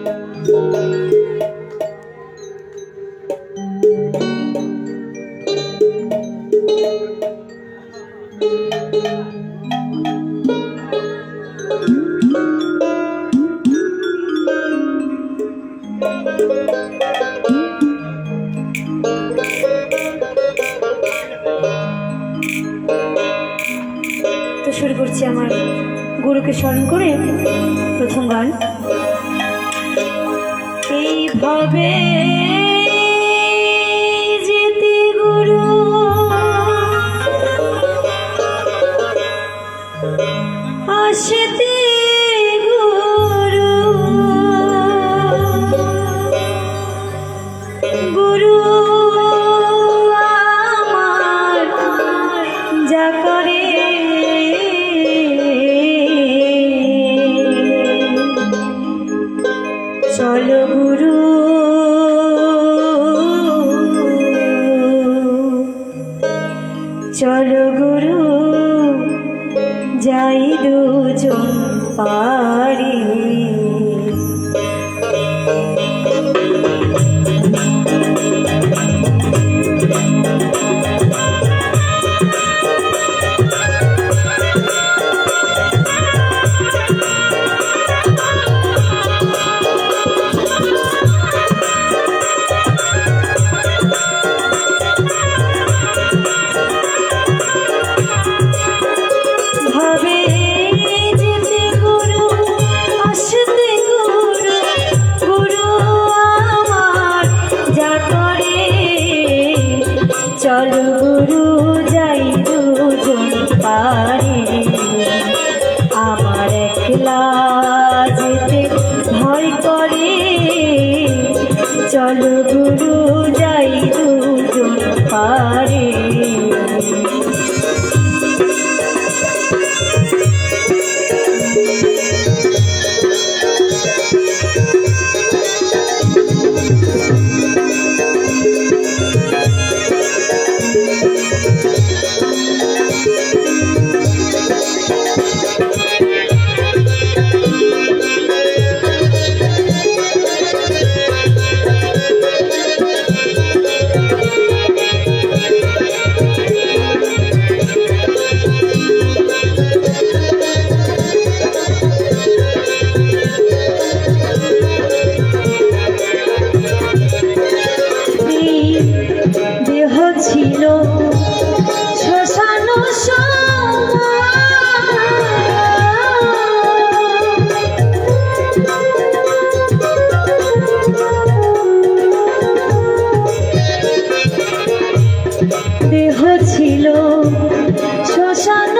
তো শুরু করছি আমার গুরুকে স্মরণ করে প্রথম গান। এইভাবে যেতে গুরু। আসতে গুরু। গুরু আমার যা করে। চলো দুজন পারি আমার একলা যেতে ভয় করে। চলো গুরু যাই দুজন পারে। এই দেহ ছিল। শ্মশান